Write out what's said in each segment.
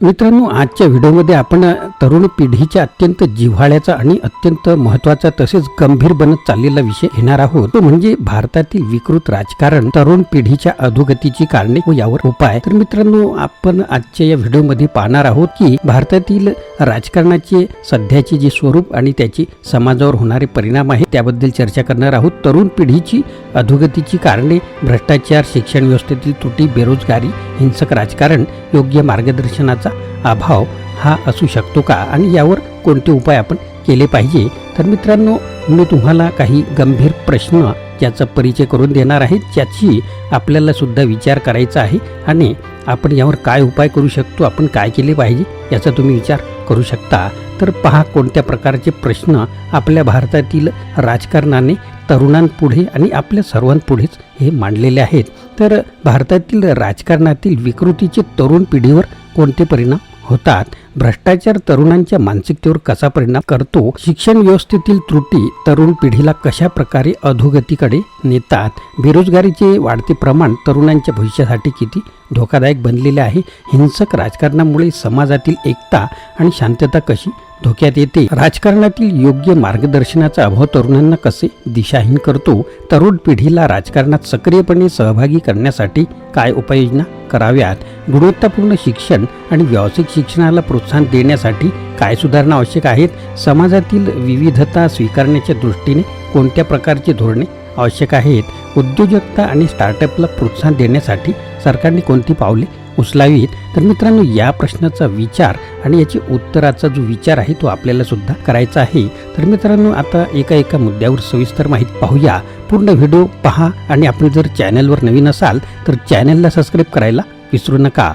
मित्रांनो आजच्या व्हिडिओमध्ये आपण तरुण पिढीच्या अत्यंत जिव्हाळ्याचा आणि अत्यंत महत्त्वाचा तसेच गंभीर बनत चाललेला विषय येणार आहोत. तो म्हणजे भारतातील विकृत राजकारण तरुण पिढीच्या अधोगतीची कारणे व यावर उपाय. तर मित्रांनो आपण आजच्या या व्हिडिओमध्ये पाहणार आहोत की भारतातील राजकारणाचे सध्याचे जे स्वरूप आणि त्याचे समाजावर होणारे परिणाम आहेत त्याबद्दल चर्चा करणार आहोत. तरुण पिढीची अधोगतीची कारणे भ्रष्टाचार शिक्षण व्यवस्थेतील त्रुटी बेरोजगारी हिंसक राजकारण योग्य मार्गदर्शनाचा अभाव हा असू शकतो का? आणि यावर कोणते उपाय आपण केले पाहिजे? तर मित्रांनो मी तुम्हाला काही गंभीर प्रश्न ज्याचा परिचय करून देणार आहे. ज्याची आपल्याला सुद्धा विचार करायचा आहे आणि आपण यावर काय उपाय करू शकतो? आपण काय केले पाहिजे? याचा तुम्ही विचार करू शकता. तर पहा कोणत्या प्रकारचे प्रश्न आपल्या भारतातील राजकारणाने तरुणांपुढे आणि आपल्या सर्वांपुढेच हे मांडलेले आहेत. तर भारतातील राजकारणातील विकृतीचे तरुण पिढीवर कोणते परिणाम होतात? भ्रष्टाचार तरुणांच्या मानसिकतेवर कसा परिणाम करतो? शिक्षण व्यवस्थेतील त्रुटी तरुण पिढीला कशा प्रकारे अधोगतीकडे नेतात? बेरोजगारीचे वाढते प्रमाण तरुणांच्या भविष्यासाठी किती धोकादायक बनलेले आहे? हिंसक राजकारणामुळे समाजातील एकता आणि शांतता कशी धोक्यात येते. राजकारणातील योग्य मार्गदर्शनाचा अभाव तरुणांना कसे दिशाहीन करतो? तरुण पिढीला राजकारणात सक्रियपणे सहभागी करण्यासाठी काय उपाययोजना कराव्यात? गुणवत्तापूर्ण शिक्षण आणि व्यावसायिक शिक्षणाला प्रोत्साहन देण्यासाठी काय सुधारणा आवश्यक आहेत? समाजातील विविधता स्वीकारण्याच्या दृष्टीने कोणत्या प्रकारची धोरणे आवश्यक आहेत? उद्योजकता आणि स्टार्टअपला प्रोत्साहन देण्यासाठी सरकारने कोणती पावले उचलावीत. तर मित्रांनो या प्रश्नाचा विचार आणि याची उत्तराचा जो विचार आहे तो आपल्याला सुद्धा करायचा आहे. तर मित्रांनो आता एका एका मुद्द्यावर सविस्तर माहिती पाहूया. पूर्ण व्हिडिओ पहा आणि आपण जर चॅनलवर नवीन असाल तर चॅनलला सबस्क्राईब करायला विसरू नका.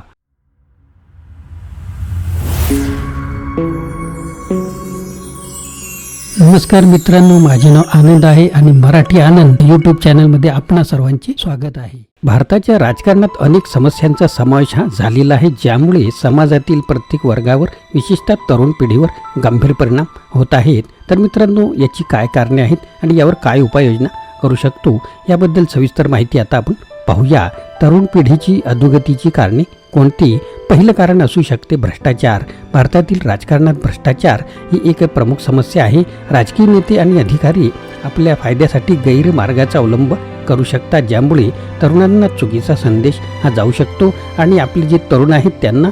नमस्कार मित्रांनो माझे नाव आनंद आहे आणि मराठी आनंद यूट्यूब चॅनलमध्ये आपणा सर्वांचे स्वागत आहे. भारताच्या राजकारणात अनेक समस्यांचा समावेश हा झालेला आहे ज्यामुळे समाजातील प्रत्येक वर्गावर विशेषतः तरुण पिढीवर गंभीर परिणाम होत आहेत. तर मित्रांनो याची काय कारणे आहेत आणि यावर काय उपाययोजना करू शकतो याबद्दल सविस्तर माहिती आता आपण पाहूया. तरुण पिढीची अधोगतीची कारणे कोणती? पहिलं कारण असू शकते भ्रष्टाचार. भारतातील राजकारणात भ्रष्टाचार ही एक प्रमुख समस्या आहे. राजकीय नेते आणि अधिकारी आपल्या फायद्यासाठी गैरमार्गाचा अवलंब करू शकतात ज्यामुळे तरुणांना चुकीचा संदेश हा जाऊ शकतो आणि आपले जे तरुण आहेत त्यांना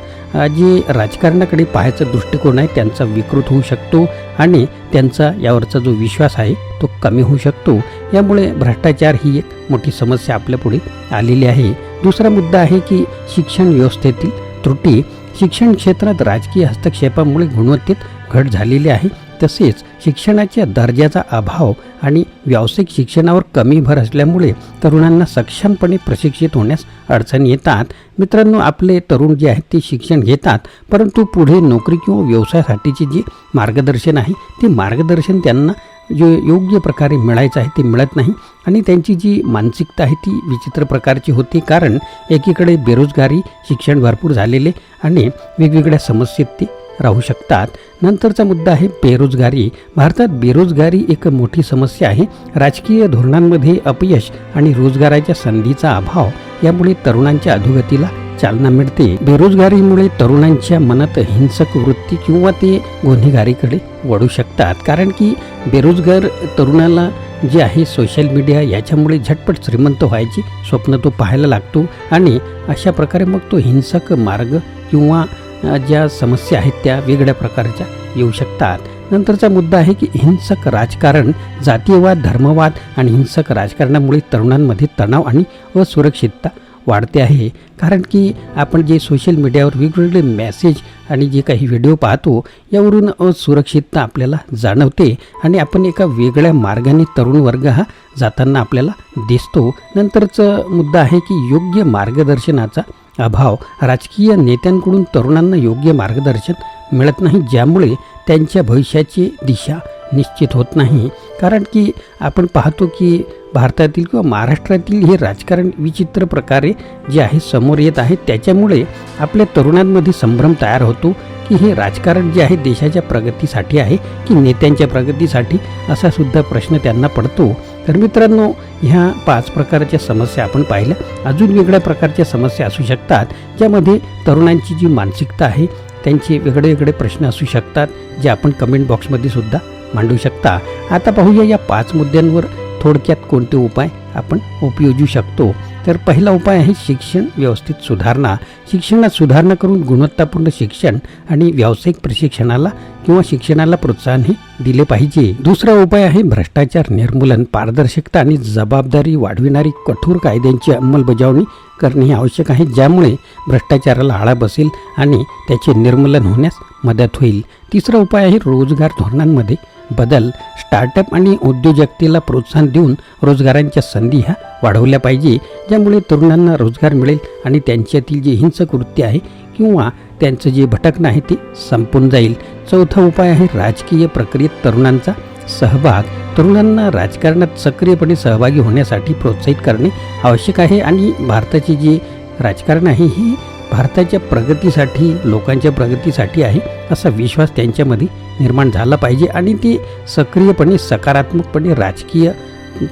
जे राजकारणाकडे पाहायचा दृष्टिकोन आहे त्यांचा विकृत होऊ शकतो आणि त्यांचा यावरचा जो विश्वास आहे तो कमी होऊ शकतो. यामुळे भ्रष्टाचार ही एक मोठी समस्या आपल्यापुढे आलेली आहे. दुसरा मुद्दा आहे की शिक्षण व्यवस्थेतील त्रुटी. शिक्षण क्षेत्रात राजकीय हस्तक्षेपामुळे गुणवत्तेत घट झालेली आहे. तसेच शिक्षणाच्या दर्जाचा अभाव आणि व्यावसायिक शिक्षणावर कमी भर असल्यामुळे तरुणांना सक्षमपणे प्रशिक्षित होण्यास अडचणी येतात. मित्रांनो आपले तरुण जे आहेत ते शिक्षण घेतात परंतु पुढे नोकरी किंवा व्यवसायासाठीचे जे मार्गदर्शन आहे ते मार्गदर्शन त्यांना जे योग्य प्रकारे मिळायचं आहे ते मिळत नाही. आणि त्यांची जी मानसिकता आहे ती विचित्र प्रकारची होती कारण एकीकडे बेरोजगारी शिक्षण भरपूर झालेले आणि वेगवेगळ्या समस्येत ते राहू शकतात. नंतरचा मुद्दा आहे बेरोजगारी. भारतात बेरोजगारी एक मोठी समस्या आहे. राजकीय धोरणांमध्ये अपयश आणि रोजगाराच्या संधीचा अभाव यामुळे तरुणांच्या अधोगतीला चालना मिळते. बेरोजगारीमुळे तरुणांच्या मनात हिंसक वृत्ती किंवा ते गुन्हेगारीकडे वळू शकतात. कारण की बेरोजगार तरुणाला जे आहे सोशल मीडिया याच्यामुळे झटपट श्रीमंत व्हायची स्वप्न तो पाहायला लागतो आणि अशा प्रकारे मग तो हिंसक मार्ग किंवा ज्या समस्या आहेत त्या वेगळ्या प्रकारच्या येऊ शकतात. नंतरचा मुद्दा आहे की हिंसक राजकारण जातीयवाद धर्मवाद आणि हिंसक राजकारणामुळे तरुणांमध्ये तणाव आणि असुरक्षितता वाढते आहे. कारण की आपण जे सोशल मीडियावर वेगवेगळे मेसेज आणि जे काही व्हिडिओ पाहतो यावरून असुरक्षितता आपल्याला जाणवते आणि आपण एका वेगळ्या मार्गाने तरुण वर्ग हा जाताना आपल्याला दिसतो. नंतरचा मुद्दा आहे की योग्य मार्गदर्शनाचा अभाव राजकीय नेत्यांकडून तरुणांना योग्य मार्गदर्शन मिळत नाही ज्यामुळे त्यांच्या भविष्याची दिशा निश्चित होत नाही. कारण की आपण पाहतो की भारतातील किंवा महाराष्ट्रातील हे राजकारण विचित्र प्रकारे जे आहे समोर येत आहे त्याच्यामुळे आपल्या तरुणांमध्ये संभ्रम तयार होतो की हे राजकारण जे आहे देशाच्या प्रगतीसाठी आहे की नेत्यांच्या प्रगतीसाठी असा सुद्धा प्रश्न त्यांना पडतो. तर मित्रांनो ह्या पाच प्रकारच्या समस्या आपण पाहिल्या. अजून वेगळ्या प्रकारच्या समस्या असू शकतात ज्यामध्ये तरुणांची जी मानसिकता आहे त्यांचे वेगळे वेगळे प्रश्न असू शकतात जे आपण कमेंट बॉक्समध्ये सुद्धा मांडू शकता. आता पाहूया या पाच मुद्द्यांवर थोडक्यात कोणते उपाय आपण उपयोजू शकतो? तर पहिला उपाय आहे शिक्षण व्यवस्थित सुधारणा. शिक्षणात सुधारणा करून गुणवत्तापूर्ण शिक्षण आणि व्यावसायिक प्रशिक्षणाला किंवा शिक्षणाला प्रोत्साहनही दिले पाहिजे. दुसरा उपाय आहे भ्रष्टाचार निर्मूलन पारदर्शकता आणि जबाबदारी वाढविणारी कठोर कायद्यांची अंमलबजावणी करणे हे आवश्यक आहे ज्यामुळे भ्रष्टाचाराला आळा बसेल आणि त्याचे निर्मूलन होण्यास मदत होईल. तिसरा उपाय आहे रोजगार धोरणांमध्ये बदल स्टार्टअप आणि उद्योजकतेला प्रोत्साहन देऊन रोजगारांच्या संधी ह्या वाढवल्या पाहिजे. ज्यामुळे तरुणांना रोजगार मिळेल आणि त्यांच्यातील जे हिंसक वृत्ती आहे किंवा त्यांचं जे भटकणं आहे ते संपून जाईल. चौथा उपाय आहे राजकीय प्रक्रियेत तरुणांचा सहभाग. तरुणांना राजकारणात सक्रियपणे सहभागी होण्यासाठी प्रोत्साहित करणे आवश्यक आहे आणि भारताचे जे राजकारण आहे ही भारताच्या प्रगतीसाठी लोकांच्या प्रगतीसाठी आहे असा विश्वास त्यांच्यामध्ये निर्माण झाला पाहिजे आणि ते सक्रियपणे सकारात्मकपणे राजकीय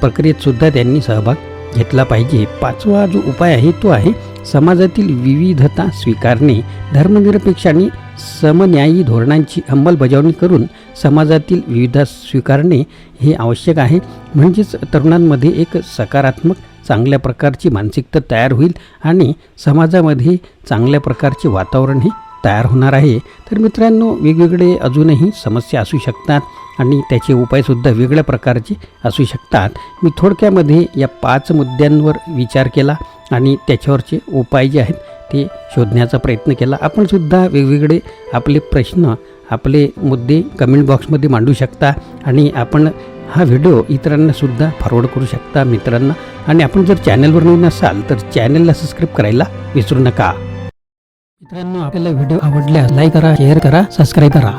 प्रक्रियेतसुद्धा त्यांनी सहभाग घेतला पाहिजे. पाचवा जो उपाय आहे तो आहे समाजातील विविधता स्वीकारणे. धर्मनिरपेक्ष आणि समन्यायी धोरणांची अंमलबजावणी करून समाजातील विविधता स्वीकारणे हे आवश्यक आहे. म्हणजेच तरुणांमध्ये एक सकारात्मक चांगल्या प्रकारची मानसिकता तयार होईल आणि समाजामध्ये चांगल्या प्रकारचे वातावरणही तयार होणार आहे. तर मित्रांनो वेगवेगळे अजूनही समस्या असू शकतात आणि त्याचे उपायसुद्धा वेगळ्या प्रकारचे असू शकतात. मी थोडक्यामध्ये या पाच मुद्द्यांवर विचार केला आणि त्याच्यावरचे उपाय जे आहेत ते शोधण्याचा प्रयत्न केला. आपणसुद्धा वेगवेगळे आपले प्रश्न आपले मुद्दे कमेंट बॉक्समध्ये मांडू शकता आणि आपण हा व्हिडिओ इतरांना सुद्धा फॉरवर्ड करू शकता मित्रांना. आणि आपण जर चॅनलवर नवीन असाल तर चॅनलला सबस्क्राईब करायला विसरू नका. मित्रांनो आपल्याला व्हिडिओ आवडल्यास लाईक करा शेअर करा सबस्क्राईब करा.